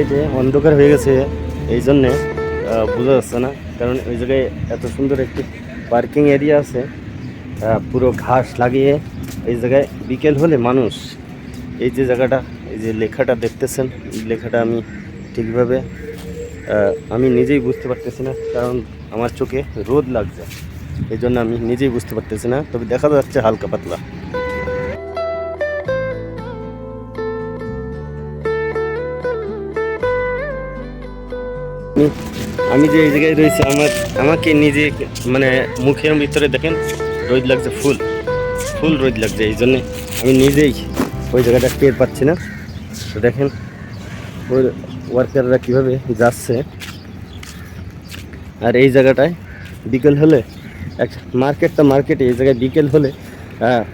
সাইডে অন্ধকার হয়ে গেছে, এই জন্যে বোঝা যাচ্ছে না। কারণ ওই জায়গায় এত সুন্দর একটি পার্কিং এরিয়া আছে পুরো ঘাস লাগিয়ে এই জায়গায় বিকেল হলে মানুষ, এই যে জায়গাটা, এই যে লেখাটা দেখতেছেন, এই লেখাটা আমি ঠিকভাবে আমি নিজেই বুঝতে পারতেছি না, কারণ আমার চোখে রোদ লাগছে। এই জন্য আমি নিজেই বুঝতে পারতেছি না, তবে দেখা যাচ্ছে হালকা পাতলা। আমি- আমি যে এই জায়গায় রয়েছি, আমার, আমাকে নিজে মানে মুখের ভিতরে দেখেন, রোদ লাগছে ফুল। ফুল রোদ লাগছে, এই জন্যে আমি নিজেই ওই জায়গাটা টের পাচ্ছি না। তো দেখেন, ওই ওয়ার্কাররা কীভাবে যাচ্ছে। আর এই জায়গাটায় বিকেল হলে, এক মার্কেটটা মার্কেটে, এই জায়গায় বিকেল হলে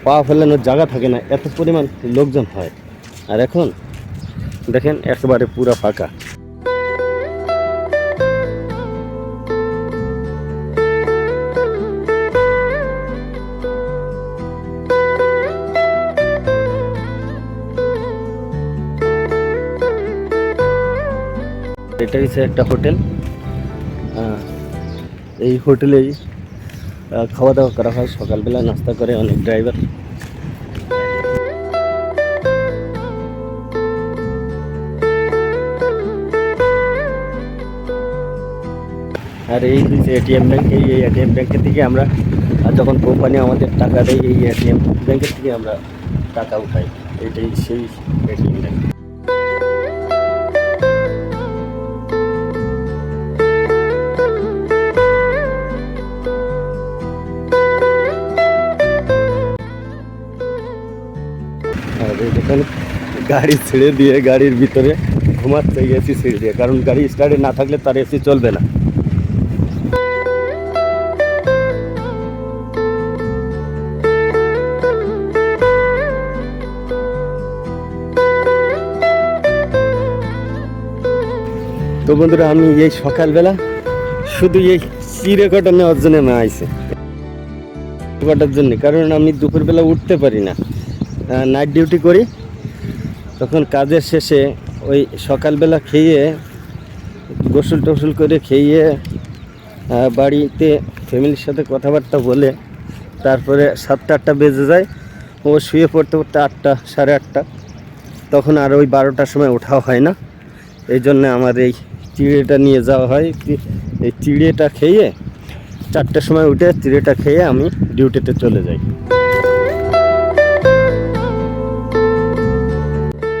পা ফেলানোর জায়গা থাকে না, এত পরিমাণ লোকজন হয়। আর এখন, দেখেন, একেবারে পুরো ফাঁকা। এটা হচ্ছে একটা হোটেল। আহ, এই হোটেলেই আহ, খাওয়া দাওয়া করা হয়। সকালবেলা নাস্তা করে অনেক ড্রাইভার আর এই হচ্ছে এটিএম ব্যাঙ্ক এই এই এটিএম ব্যাংকের থেকে আমরা যখন কোম্পানি আমাদের টাকা দেয় এই এটিএম ব্যাংকের থেকে আমরা টাকা উঠাই। এটাই সেই এটিএম ব্যাংক গাড়ি ছেড়ে দিয়ে গাড়ির ভিতরে ঘুমাচ্ছে এসি ছেড়ে দিয়ে। কারণ গাড়ি স্টার্টে না থাকলে তার এসি চলবে না। তো বন্ধুরা, আমি এই সকালবেলা শুধু এই চিড়ে কটা নেওয়ার জন্য আমি আইসি কটার জন্য, কারণ আমি দুপুরবেলা উঠতে পারি না। নাইট ডিউটি করি। তখন কাজের শেষে ওই সকালবেলা খেয়ে গোসল টোসল করে খেয়ে বাড়িতে ফ্যামিলির সাথে কথাবার্তা বলে তারপরে সাতটা আটটা বেজে যায়। ও শুয়ে পড়তে পড়তে আটটা, সাড়ে আটটা। তখন আর ওই বারোটার সময় ওঠাও হয় না। এই জন্য আমার এই চিড়েটা নিয়ে যাওয়া হয়। এই চিড়েটা খেয়ে চারটের সময় উঠে চিড়েটা খেয়ে আমি ডিউটিতে চলে যাই।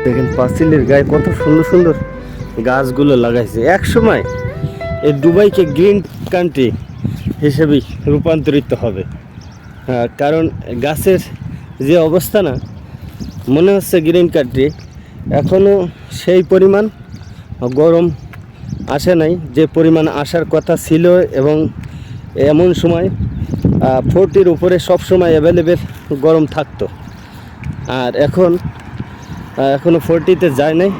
দেখেন পাঁচিলের গায়ে কত সুন্দর সুন্দর গাছগুলো লাগাইছে। এক সময় এই দুবাইকে গ্রিন কান্ট্রি হিসেবেই রূপান্তরিত হবে। হ্যাঁ, কারণ গাছের যে অবস্থা না মনে হচ্ছে গ্রিন কান্ট্রি। এখনও সেই পরিমাণ গরম আসে নাই যে পরিমাণ আসার কথা ছিল এবং এমন সময় ফোরটির উপরে সব সময় অ্যাভেলেবেল গরম থাকতো। আর এখন আহ, এখনও ফোরটিতে যায় নাই।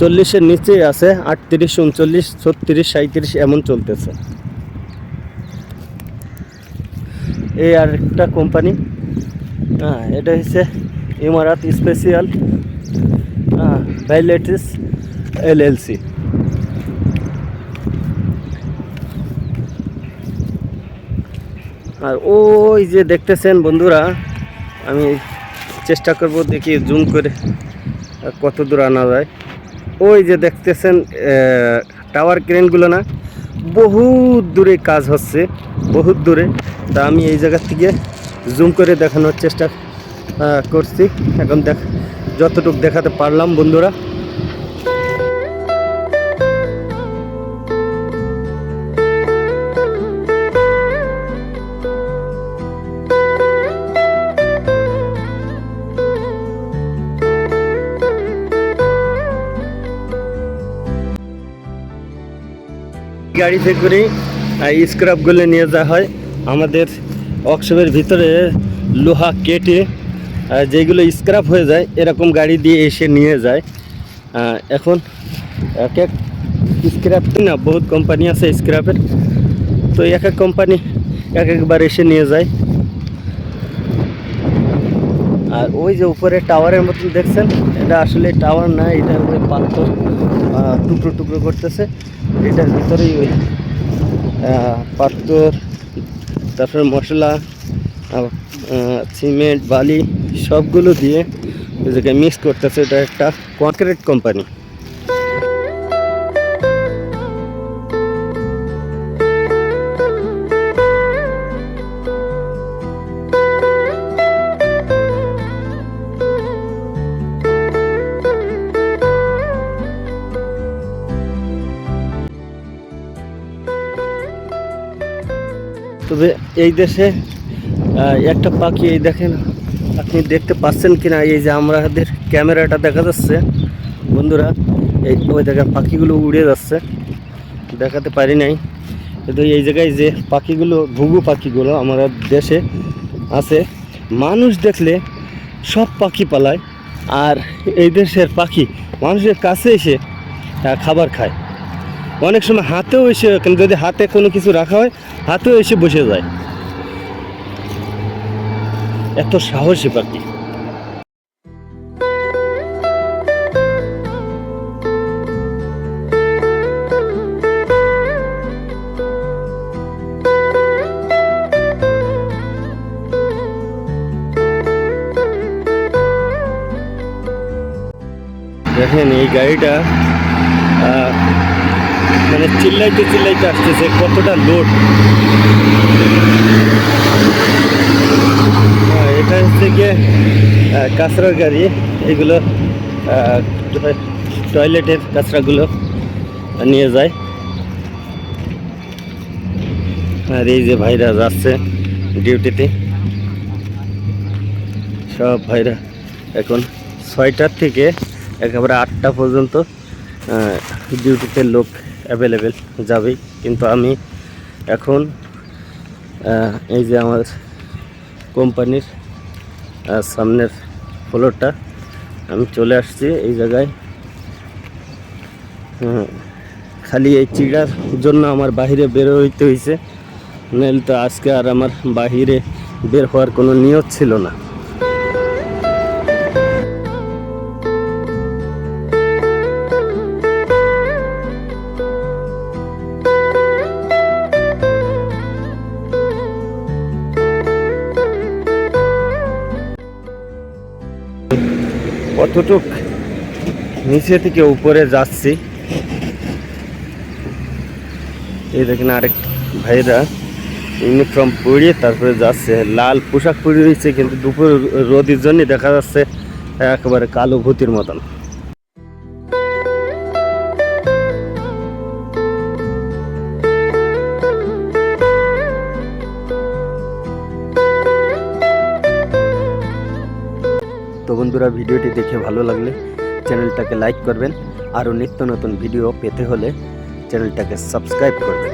চল্লিশের নিচেই আছে আটত্রিশ উনচল্লিশ ছত্রিশ সাঁত্রিশ এমন চলতেছে। এই আর একটা কোম্পানি। হ্যাঁ এটা হচ্ছে ইমারাত স্পেশাল ভ্যালেটিস এলএলসি। আর ওই যে দেখতেছেন বন্ধুরা আমি চেষ্টা করব দেখি জুম করে কত দূর আনা যায়। ওই যে দেখতেছেন টাওয়ার ক্রেনগুলো না, বহুত দূরে কাজ হচ্ছে, বহুত দূরে। তা আমি এই জায়গা থেকে জুম করে দেখানোর চেষ্টা করছি। এখন দেখ, যতটুকু দেখাতে পারলাম বন্ধুরা। গাড়িতে করে স্ক্রাপগুলো নিয়ে যাওয়া হয়। আমাদের ওয়ার্কশপের ভিতরে লোহা কেটে যেগুলো স্ক্র্যাপ হয়ে যায়, এরকম গাড়ি দিয়ে এসে নিয়ে যায়। এখন এক এক স্ক্র্যাপ না বহুত কোম্পানি আছে স্ক্র্যাপের তো এক এক কোম্পানি এক একবার এসে নিয়ে যায়। আর ওই যে উপরে টাওয়ারের মতন দেখছেন, এটা আসলে টাওয়ার না, এটা ওই পাথর টুকরো টুকরো করতেছে। এটার ভিতরেই ওই পাথর, তারপরে মশলা সিমেন্ট, বালি, সবগুলো দিয়ে ওই মিক্স করতেছে। এটা একটা কনক্রিট কোম্পানি তবে এই দেশে একটা পাখি, এই দেখেন, আপনি দেখতে পাচ্ছেন কিনা? এই যে আমাদের ক্যামেরাটা দেখা যাচ্ছে, বন্ধুরা, এই ওই দেখেন পাখিগুলো উড়ে যাচ্ছে, দেখাতে পারি নাই। কিন্তু এই জায়গায় যে পাখিগুলো, ঘুঘু পাখিগুলো আমাদের দেশে আছে, মানুষ দেখলে সব পাখি পালায়, আর এই দেশের পাখি মানুষের কাছে এসে খাবার খায়। অনেক সময় হাতেও এসে যদি হাতে কোনো কিছু রাখা হয়, হাতেও এসে বসে যায়। এত সাহসী পাখি। দেখেন এই গাড়িটা মানে চিল্লাইতে চিল্লাইতে আসতেছে, কতটা লোড এটা হচ্ছে গিয়ে কাঁচরার গাড়ি। এগুলো টয়লেটের কাঁচরাগুলো নিয়ে যায়। আর এই যে ভাইরা যাচ্ছে ডিউটিতে। সব ভাইরা এখন ছয়টার থেকে একেবারে আটটা পর্যন্ত ডিউটিতে লোক অ্যাভেলেবেল যাবেই কিন্তু আমি এখন এই যে আমার কোম্পানির সামনের ফ্লোরটা আমি চলে আসছি এই জায়গায়। খালি এই চিড়ার জন্য আমার বাইরে বের হইতে হয়েছে নাহলে তো আজকে আর আমার বাহিরে বের হওয়ার কোনো নিয়ত ছিল না। কতটুক নিচে থেকে উপরে যাচ্ছি। এই দেখেন আরেক ভাইরা ইউনিফর্ম পরিয়ে তারপরে যাচ্ছে। লাল পোশাক পরে রয়েছে কিন্তু দুপুর রোদির জন্য দেখা যাচ্ছে, একেবারে কালো ভূতির মতন। বন্ধুরা ভিডিওটি দেখে ভালো লাগলে চ্যানেলটাকে লাইক করবেন। আরও নিত্য নতুন ভিডিও পেতে হলে চ্যানেলটাকে সাবস্ক্রাইব করবেন।